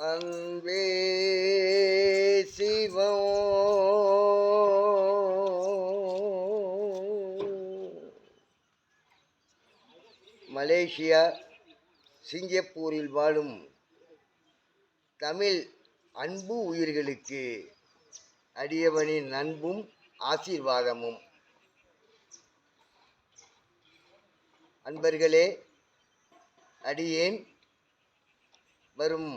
அன்பே சிவம் மலேசியா சிங்கப்பூரில் வாழும் தமிழ் அன்பு உயிர்களுக்கு அடியவனின் அன்பும் ஆசீர்வாதமும். அன்பர்களே அடியேன் வரும்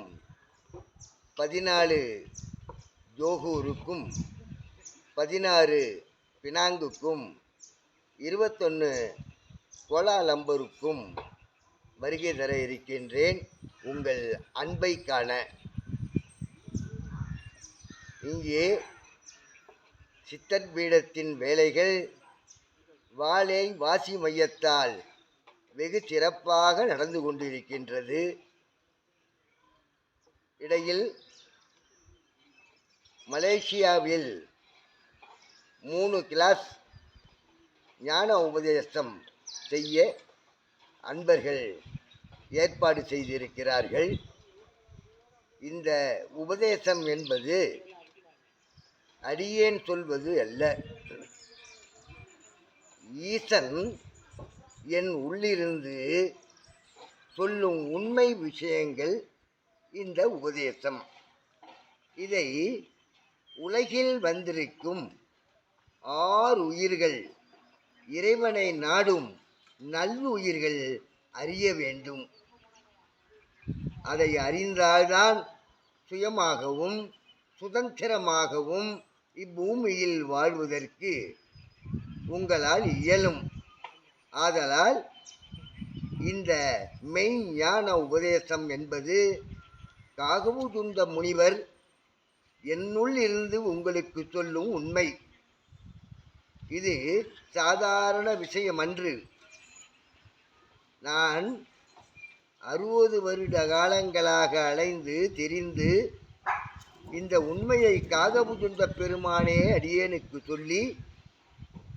பதினாலு ஜோகூருக்கும் பதினாறு பினாங்குக்கும் இருபத்தொன்று கோலாலம்பருக்கும் வருகை தர இருக்கின்றேன். உங்கள் அன்பை காண. இங்கே சித்தர் பீடத்தின் வேலைகள் வாழை வாசி மையத்தால் வெகு சிறப்பாக நடந்து கொண்டிருக்கின்றது. இடையில் மலேசியாவில் மூணு கிளாஸ் ஞான உபதேசம் செய்ய அன்பர்கள் ஏற்பாடு செய்திருக்கிறார்கள். இந்த உபதேசம் என்பது அடியேன் சொல்வது அல்ல. ஈசன் என் உள்ளிருந்து சொல்லும் உண்மை விஷயங்கள் இந்த உபதேசம். இதை உலகில் வந்திருக்கும் ஆறு உயிர்கள் இறைவனை நாடும் நல்லுயிர்கள் அறிய வேண்டும். அதை அறிந்தால்தான் சுயமாகவும் சுதந்திரமாகவும் இப்பூமியில் வாழ்வதற்கு உங்களால் இயலும். ஆதலால் இந்த மெய்ஞான உபதேசம் என்பது காகவுதுண்ட முனிவர் என்னுள் இருந்து உங்களுக்கு சொல்லும் உண்மை. இது சாதாரண விஷயமன்று. நான் அறுபது வருட காலங்களாக அலைந்து தெரிந்து இந்த உண்மையை காகபுதுண்ட பெருமானே அடியேனுக்கு சொல்லி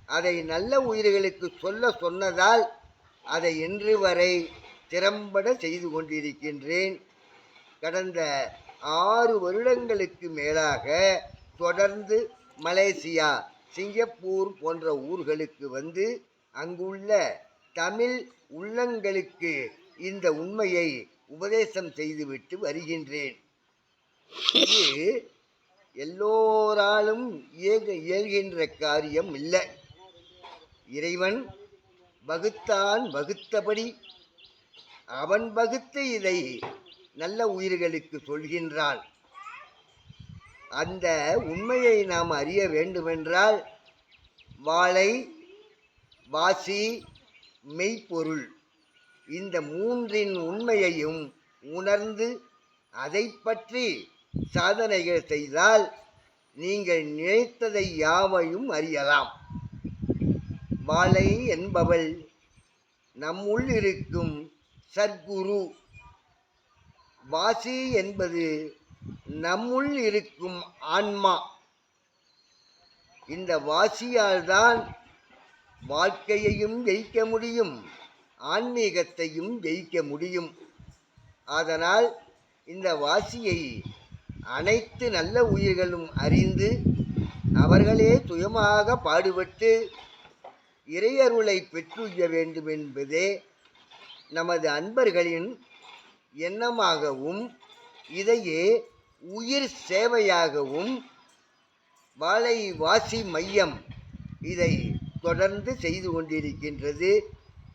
அதை நல்ல உயிர்களுக்கு சொல்ல சொன்னதால் அதை இன்று வரை திறம்பட செய்து கொண்டிருக்கின்றேன். கடந்த ஆறு வருடங்களுக்கு மேலாக தொடர்ந்து மலேசியா சிங்கப்பூர் போன்ற ஊர்களுக்கு வந்து அங்குள்ள தமிழ் உள்ளங்களுக்கு இந்த உண்மையை உபதேசம் செய்துவிட்டு வருகின்றேன். இது எல்லோராலும் இயங்க இயல்கின்ற காரியம் இல்லை. இறைவன் வகுத்தான் வகுத்தபடி அவன் வகுத்து இதை நல்ல உயிர்களுக்கு சொல்கின்றான் அந்த உண்மையை நாம் அறிய வேண்டுமென்றால் வாழை வாசி மெய்ப்பொருள் இந்த மூன்றின் உண்மையையும் உணர்ந்து அதை பற்றி சாதனைகள் செய்தால் நீங்கள் நினைத்ததை யாவையும் அறியலாம். வாழை என்பவள் நம்முள் இருக்கும் சத்குரு வாசி என்பது நம்முள் இருக்கும் ஆன்மா. இந்த வாசியால் தான் வாழ்க்கையையும் ஜெயிக்க முடியும் ஆன்மீகத்தையும் ஜெயிக்க முடியும். அதனால் இந்த வாசியை அனைத்து நல்ல உயிர்களும் அறிந்து அவர்களே சுயமாக பாடுபட்டு இறையருளை பெற்றுய வேண்டும் என்பதே நமது அன்பர்களின் எண்ணமாகவும் இதையே உயிர் சேவையாகவும் வாழைவாசி மையம் இதை தொடர்ந்து செய்து கொண்டிருக்கின்றது.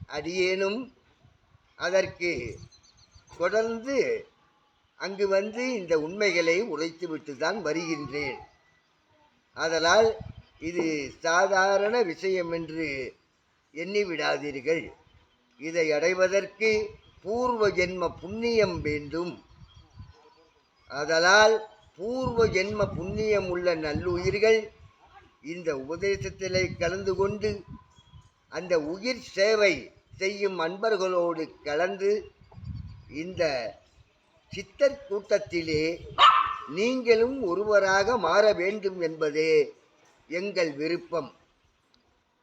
அடியேனும் அதற்கு தொடர்ந்து அங்கு வந்து இந்த உண்மைகளை உழைத்துவிட்டு தான் வருகின்றேன். அதனால் இது சாதாரண விஷயம் என்று எண்ணிவிடாதீர்கள். இதை அடைவதற்கு பூர்வ ஜென்ம புண்ணியம் வேண்டும். அதனால் பூர்வ ஜென்ம புண்ணியம் உள்ள நல்லுயிர்கள் இந்த உபதேசத்திலே கலந்து கொண்டு அந்த உயிர் சேவை செய்யும் அன்பர்களோடு கலந்து இந்த சித்தர் கூட்டத்திலே நீங்களும் ஒருவராக மாற வேண்டும் என்பதே எங்கள் விருப்பம்.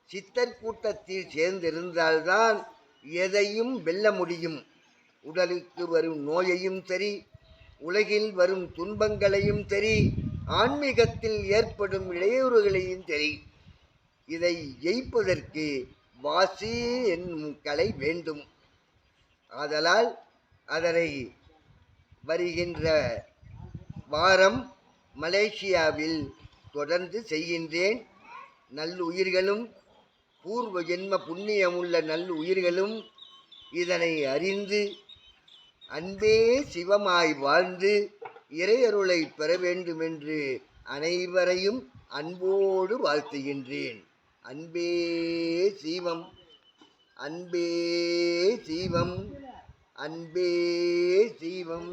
சித்தர் கூட்டத்தில் சேர்ந்திருந்தால்தான் எதையும் வெல்ல முடியும். உடலுக்கு வரும் நோயையும் சரி உலகில் வரும் துன்பங்களையும் சரி ஆன்மீகத்தில் ஏற்படும் இடையூறுகளையும் சரி இதை ஜெயிப்பதற்கு வாசி என்னும் கலை வேண்டும். ஆதலால் அதனை வருகின்ற வாரம் மலேசியாவில் தொடர்ந்து செய்கின்றேன். நல்லுயிர்களும் பூர்வ ஜென்ம புண்ணியமுள்ள நல்லுயிர்களும் இதனை அறிந்து அன்பே சிவமாய் வாழ்ந்து இறையருளை பெற வேண்டுமென்று அனைவரையும் அன்போடு வாழ்த்துகின்றேன். அன்பே சிவம் அன்பே சிவம் அன்பே சிவம்.